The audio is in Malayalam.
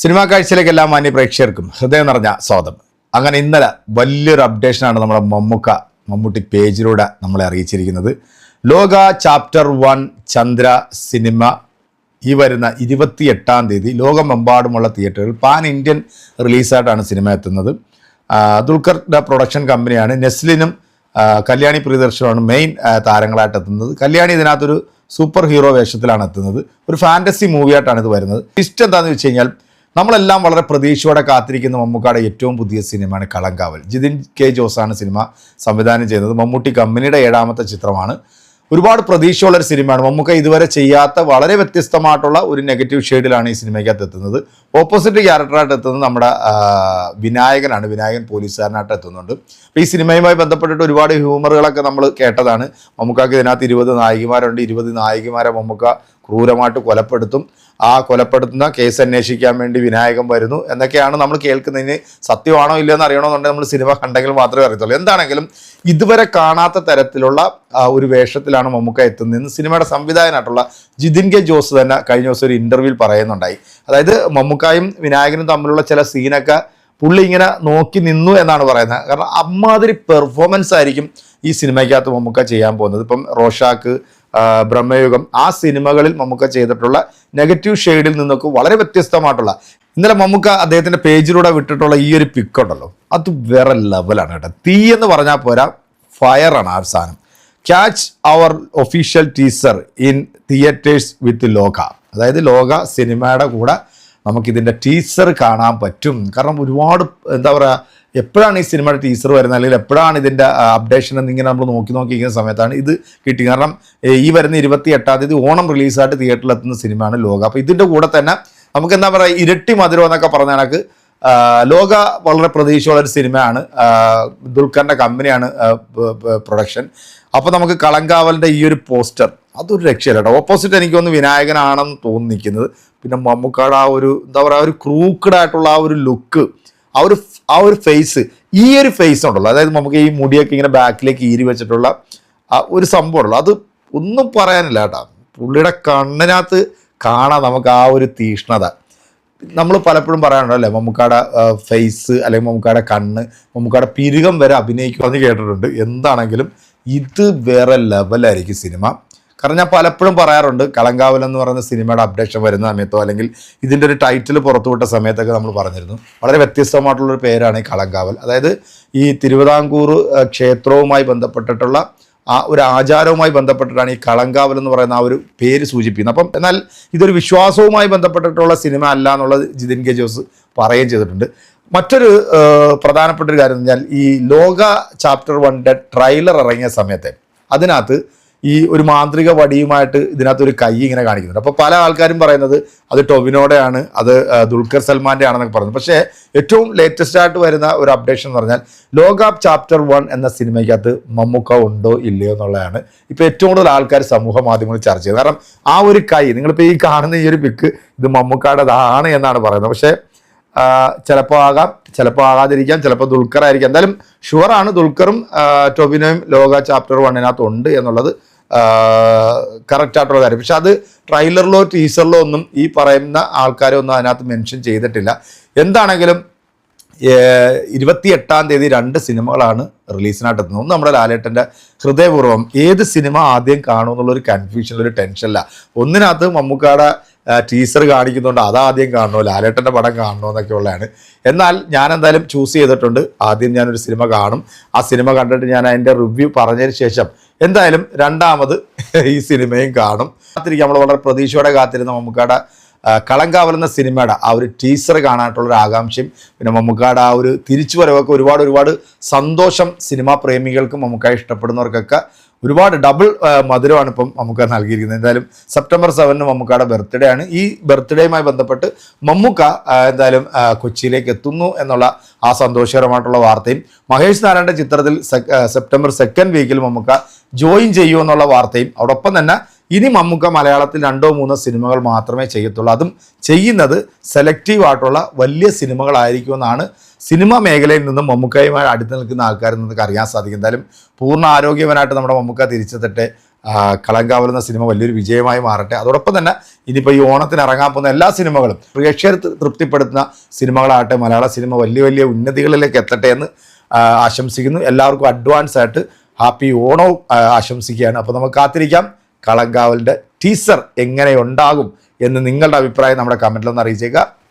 സിനിമാ കാഴ്ചയിലേക്ക് എല്ലാ മാന്യ പ്രേക്ഷകർക്കും ഹൃദയം നിറഞ്ഞ സ്വാഗതം. അങ്ങനെ ഇന്നലെ വലിയൊരു അപ്ഡേഷനാണ് നമ്മുടെ മമ്മൂക്ക മമ്മൂട്ടി പേജിലൂടെ നമ്മളെ അറിയിച്ചിരിക്കുന്നത്. ലോക ചാപ്റ്റർ വൺ ചന്ദ്ര സിനിമ ഈ വരുന്ന ഇരുപത്തി എട്ടാം തീയതി ലോകമെമ്പാടുമുള്ള തിയേറ്ററുകൾ പാൻ ഇന്ത്യൻ റിലീസായിട്ടാണ് സിനിമ എത്തുന്നത്. ദുൽഖറിന്റെ പ്രൊഡക്ഷൻ കമ്പനിയാണ് നെസ്ലിനും കല്യാണി പ്രിയദർശനുമാണ് മെയിൻ താരങ്ങളായിട്ട് എത്തുന്നത്. കല്യാണി ഇതിനകത്തൊരു സൂപ്പർ ഹീറോ വേഷത്തിലാണ് എത്തുന്നത്. ഒരു ഫാന്റസി മൂവിയായിട്ടാണ് ഇത് വരുന്നത്. ഇഷ്ടം എന്താണെന്ന് വെച്ച് കഴിഞ്ഞാൽ നമ്മളെല്ലാം വളരെ പ്രതീക്ഷയോടെ കാത്തിരിക്കുന്ന മമ്മൂക്കായുടെ ഏറ്റവും പുതിയ സിനിമയാണ് കളങ്കാവൽ. ജിതിൻ കെ ജോസാണ് സിനിമ സംവിധാനം ചെയ്യുന്നത് മമ്മൂട്ടി കമ്പനിയുടെ ഏഴാമത്തെ ചിത്രമാണ്. ഒരുപാട് പ്രതീക്ഷയുള്ള ഒരു സിനിമയാണ്. മമ്മൂക്ക ഇതുവരെ ചെയ്യാത്ത വളരെ വ്യത്യസ്തമായിട്ടുള്ള ഒരു നെഗറ്റീവ് ഷെയ്ഡിലാണ് ഈ സിനിമയ്ക്കകത്ത് എത്തുന്നത്. ഓപ്പോസിറ്റ് ക്യാരക്ടറായിട്ട് എത്തുന്നത് നമ്മുടെ വിനായകനാണ്. വിനായകൻ പോലീസുകാരനായിട്ട് എത്തുന്നുണ്ട്. അപ്പോൾ ഈ സിനിമയുമായി ബന്ധപ്പെട്ടിട്ട് ഒരുപാട് ഹ്യൂമറുകളൊക്കെ നമ്മൾ കേട്ടതാണ്. മമ്മൂക്കാക്ക് ഇതിനകത്ത് ഇരുപത് നായികമാരുണ്ട്. ഇരുപത് നായികമാരെ മമ്മൂക്ക ക്രൂരമായിട്ട് കൊലപ്പെടുത്തും. ആ കൊലപ്പെടുത്തുന്ന കേസ് അന്വേഷിക്കാൻ വേണ്ടി വിനായകൻ വരുന്നു. എന്നൊക്കെയാണ് നമ്മൾ കേൾക്കുന്നതിന് സത്യമാണോ ഇല്ലയോ എന്ന് അറിയണമെന്നുണ്ടെങ്കിൽ നമ്മൾ സിനിമ കണ്ടെങ്കിൽ മാത്രമേ അറിയത്തുള്ളൂ. എന്താണെങ്കിലും ഇതുവരെ കാണാത്ത തരത്തിലുള്ള ഒരു വേഷത്തിലാണ് മമ്മൂക്ക എത്തുന്നതെന്ന് സിനിമയുടെ സംവിധായകനായിട്ടുള്ള ജിതിൻ കെ ജോസ് തന്നെ കഴിഞ്ഞ ദിവസം ഒരു ഇന്റർവ്യൂവിൽ പറയുന്നുണ്ടായി. അതായത് മമ്മൂക്കായും വിനായകനും തമ്മിലുള്ള ചില സീനൊക്കെ പുള്ളി ഇങ്ങനെ നോക്കി നിന്നു എന്നാണ് പറയുന്നത്. കാരണം അമ്മാതിരി പെർഫോമൻസ് ആയിരിക്കും ഈ സിനിമയ്ക്കകത്ത് മമ്മൂക്ക ചെയ്യാൻ പോകുന്നത്. ഇപ്പം റോഷാക്ക് ബ്രഹ്മയുഗം ആ സിനിമകളിൽ മമ്മൂക്ക ചെയ്തിട്ടുള്ള നെഗറ്റീവ് ഷെയ്ഡിൽ നിന്നൊക്കെ വളരെ വ്യത്യസ്തമായിട്ടുള്ള ഇന്നലെ മമ്മൂക്ക അദ്ദേഹത്തിന്റെ പേജിലൂടെ വിട്ടിട്ടുള്ള ഈ ഒരു പിക്ക് ഉണ്ടല്ലോ. അത് വേറെ ലെവലാണ് കേട്ടോ. തീ എന്ന് പറഞ്ഞാൽ പോരാ ഫയറാണ് സാധനം. Catch our official teaser in theatres with Loka. അതായത് ലോക സിനിമയുടെ കൂടെ നമുക്കിതിന്റെ ടീസർ കാണാൻ പറ്റും. കാരണം ഒരുപാട് എന്താ പറയുക എപ്പോഴാണ് ഈ സിനിമയുടെ ടീസർ വരുന്നത്? അല്ലെങ്കിൽ എപ്പോഴാണ് ഇതിന്റെ അപ്ഡേഷൻ എന്നിങ്ങനെ നമ്മൾ നോക്കി നോക്കിയിരിക്കുന്ന സമയത്താണ് ഇത് കിട്ടി കാരണം ഈ വരുന്ന ഇരുപത്തി എട്ടാം തീയതി ഓണം റിലീസായിട്ട് തിയേറ്ററിൽ എത്തുന്ന സിനിമയാണ് ലോക. അപ്പോൾ ഇതിന്റെ കൂടെ തന്നെ നമുക്ക് എന്താ പറയുക ഇരട്ടി മധുരം എന്നൊക്കെ പറഞ്ഞ കണക്ക് ലോക വളരെ പ്രതീക്ഷയുള്ള ഒരു സിനിമയാണ്. ദുൽഖറിന്റെ കമ്പനിയാണ് പ്രൊഡക്ഷൻ അപ്പോൾ നമുക്ക് കളങ്കാവലിന്റെ ഈ ഒരു പോസ്റ്റർ അതൊരു രക്ഷയില്ല കേട്ടോ. ഓപ്പോസിറ്റ് എനിക്ക് തോന്നുന്നു വിനായകനാണെന്ന് തോന്നി നിൽക്കുന്നത് പിന്നെ മമ്മൂക്കാട് ആ ഒരു എന്താ പറയുക ഒരു ക്രൂക്കഡ് ആയിട്ടുള്ള ആ ഒരു ലുക്ക് ആ ഒരു ആ ഒരു ഫേസ് ഈ ഒരു ഫേസ് ഉണ്ടല്ലോ. അതായത് നമുക്ക് ഈ മുടിയൊക്കെ ഇങ്ങനെ ബാക്കിലേക്ക് ഈരി വെച്ചിട്ടുള്ള ഒരു സംഭവം ഉണ്ടല്ലോ. അത് ഒന്നും പറയാനില്ല കേട്ടോ. പുള്ളിയുടെ കണ്ണിനകത്ത് കാണാം നമുക്ക് ആ ഒരു തീഷ്ണത. നമ്മൾ പലപ്പോഴും പറയാറുണ്ട് അല്ലേ മമ്മൂക്കാടെ ഫേസ് അല്ലെങ്കിൽ മമ്മൂക്കാടെ കണ്ണ് മമ്മൂക്കാടെ പിരുകം വരെ അഭിനയിക്കുമെന്ന് കേട്ടിട്ടുണ്ട്. എന്താണെങ്കിലും ഇത് വേറെ ലെവലായിരിക്കും സിനിമ. കാരണം ഞാൻ പലപ്പോഴും പറയാറുണ്ട് കളങ്കാവൽ എന്ന് പറയുന്ന സിനിമയുടെ അപ്ഡേഷൻ വരുന്ന സമയത്തോ അല്ലെങ്കിൽ ഇതിന്റെ ഒരു ടൈറ്റിൽ പുറത്തുവിട്ട സമയത്തൊക്കെ നമ്മൾ പറഞ്ഞിരുന്നു. വളരെ വ്യത്യസ്തമായിട്ടുള്ളൊരു പേരാണ് ഈ കളങ്കാവൽ. അതായത് ഈ തിരുവിതാംകൂർ ക്ഷേത്രവുമായി ബന്ധപ്പെട്ടിട്ടുള്ള ആ ഒരു ആചാരവുമായി ബന്ധപ്പെട്ടിട്ടാണ് ഈ കളങ്കാവൽ എന്ന് പറയുന്ന ആ ഒരു പേര് സൂചിപ്പിക്കുന്നത്. അപ്പം എന്നാൽ ഇതൊരു വിശ്വാസവുമായി ബന്ധപ്പെട്ടിട്ടുള്ള സിനിമ അല്ല എന്നുള്ളത് ജിതിൻ കെ ജോസ് പറയുകയും ചെയ്തിട്ടുണ്ട്. മറ്റൊരു പ്രധാനപ്പെട്ട ഒരു കാര്യം എന്ന് പറഞ്ഞാൽ ഈ ലോക ചാപ്റ്റർ വണ്ണിന്റെ ട്രെയിലർ ഇറങ്ങിയ സമയത്തെ അതിനകത്ത് ഈ ഒരു മാന്ത്രിക വടിയുമായിട്ട് ഇതിനകത്ത് ഒരു കൈ ഇങ്ങനെ കാണിക്കുന്നുണ്ട്. അപ്പോൾ പല ആൾക്കാരും പറയുന്നത് അത് ടൊവിനോടെയാണ് അത് ദുൽഖർ സൽമാന്റെ ആണെന്നൊക്കെ പറയുന്നത്. പക്ഷേ ഏറ്റവും ലേറ്റസ്റ്റ് ആയിട്ട് വരുന്ന ഒരു അപ്ഡേഷൻ എന്ന് പറഞ്ഞാൽ ലോക ചാപ്റ്റർ വൺ എന്ന സിനിമയ്ക്കകത്ത് മമ്മൂക്ക ഉണ്ടോ ഇല്ലയോ എന്നുള്ളതാണ് ഇപ്പോൾ ഏറ്റവും കൂടുതൽ ആൾക്കാർ സമൂഹ മാധ്യമങ്ങളിൽ ചർച്ച ചെയ്യുന്നത്. കാരണം ആ ഒരു കൈ നിങ്ങളിപ്പോൾ ഈ കാണുന്ന ഈ ഒരു പിക്ക് ഇത് മമ്മൂക്കാടേതാണ് എന്നാണ് പറയുന്നത്. പക്ഷേ ചിലപ്പോൾ ആകാം ചിലപ്പോൾ ആകാതിരിക്കാം ചിലപ്പോൾ ദുൽഖറായിരിക്കാം. എന്തായാലും ഷുവറാണ് ദുൽഖറും ടൊബിനോയും ലോക ചാപ്റ്റർ വണ്ണിനകത്തുണ്ട് എന്നുള്ളത് കറക്റ്റ് ആയിട്ടുള്ള കാര്യം. പക്ഷെ അത് ട്രെയിലറിലോ ടീസറിലോ ഒന്നും ഈ പറയുന്ന ആൾക്കാരെ ഒന്നും അതിനകത്ത് മെൻഷൻ ചെയ്തിട്ടില്ല. എന്താണെങ്കിലും ഇരുപത്തി എട്ടാം തീയതി രണ്ട് സിനിമകളാണ് റിലീസിനായിട്ട് എത്തുന്നത്. ഒന്ന് നമ്മുടെ ലാലേട്ടന്റെ ഹൃദയപൂർവം. ഏത് സിനിമ ആദ്യം കാണുമെന്നുള്ളൊരു കൺഫ്യൂഷൻ ഒരു ടെൻഷനില്ല ഒന്നിനകത്ത് മമ്മൂക്കാടെ ടീസർ കാണിക്കുന്നുണ്ട് അതാദ്യം കാണണോ ലാലേട്ടന്റെ പടം കാണണോ എന്നൊക്കെ ഉള്ളതാണ് എന്നാൽ ഞാൻ എന്തായാലും ചൂസ് ചെയ്തിട്ടുണ്ട്. ആദ്യം ഞാനൊരു സിനിമ കാണും. ആ സിനിമ കണ്ടിട്ട് ഞാൻ അതിന്റെ റിവ്യൂ പറഞ്ഞതിന് ശേഷം എന്തായാലും രണ്ടാമത് ഈ സിനിമയും കാണും. കാത്തിരിക്കും. നമ്മൾ വളരെ പ്രതീക്ഷയോടെ കാത്തിരുന്ന മമ്മൂക്കാടെ കളങ്കാവൽ എന്ന സിനിമയുടെ ആ ഒരു ടീസർ കാണാനായിട്ടുള്ള ഒരു ആകാംക്ഷയും പിന്നെ മമ്മൂക്കാട് ആ ഒരു തിരിച്ചു വരവൊക്കെ ഒരുപാട് ഒരുപാട് സന്തോഷം സിനിമാ പ്രേമികൾക്കും മമ്മൂക്കായി ഇഷ്ടപ്പെടുന്നവർക്കൊക്കെ ഒരുപാട് ഡബിൾ മധുരമാണ് ഇപ്പം മമ്മൂക്ക നൽകിയിരിക്കുന്നത്. എന്തായാലും സെപ്റ്റംബർ സെവനിന് മമ്മൂക്കയുടെ ബർത്ത്ഡേ ആണ്. ഈ ബർത്ത്ഡേയുമായി ബന്ധപ്പെട്ട് മമ്മൂക്ക എന്തായാലും കൊച്ചിയിലേക്ക് എത്തുന്നു എന്നുള്ള ആ സന്തോഷകരമായിട്ടുള്ള വാർത്തയും മഹേഷ് നാരായണന്റെ ചിത്രത്തിൽ സെപ്റ്റംബർ സെക്കൻഡ് വീക്കിൽ മമ്മൂക്ക ജോയിൻ ചെയ്യൂ എന്നുള്ള വാർത്തയും അതോടൊപ്പം തന്നെ ഇനി മമ്മൂക്ക മലയാളത്തിൽ രണ്ടോ മൂന്നോ സിനിമകൾ മാത്രമേ ചെയ്യത്തുള്ളൂ. അതും ചെയ്യുന്നത് സെലക്റ്റീവ് ആയിട്ടുള്ള വലിയ സിനിമകളായിരിക്കുമെന്നാണ് സിനിമ മേഖലയിൽ നിന്നും മമ്മൂക്കയുമായി അടുത്ത് നിൽക്കുന്ന ആൾക്കാരിൽ നിന്നൊക്കെ അറിയാൻ സാധിക്കും. എന്തായാലും പൂർണ ആരോഗ്യവനായിട്ട് നമ്മുടെ മമ്മൂക്ക തിരിച്ചെത്തട്ടെ. കളങ്കാവലെന്ന സിനിമ വലിയൊരു വിജയമായി മാറട്ടെ. അതോടൊപ്പം തന്നെ ഇനിയിപ്പോൾ ഈ ഓണത്തിന് ഇറങ്ങാൻ പോകുന്ന എല്ലാ സിനിമകളും പ്രേക്ഷകർ തൃപ്തിപ്പെടുത്തുന്ന സിനിമകളാകട്ടെ. മലയാള സിനിമ വലിയ വലിയ ഉന്നതികളിലേക്ക് എത്തട്ടെ എന്ന് ആശംസിക്കുന്നു. എല്ലാവർക്കും അഡ്വാൻസ് ആയിട്ട് ഹാപ്പി ഓണവും ആശംസിക്കുകയാണ്. അപ്പോൾ നമുക്ക് കാത്തിരിക്കാം. കളങ്കാവലിന്റെ ടീസർ എങ്ങനെ ഉണ്ടാകും എന്ന് നിങ്ങളുടെ അഭിപ്രായം നമ്മുടെ കമന്റിലൊന്ന് അറിയിച്ചേക്കുക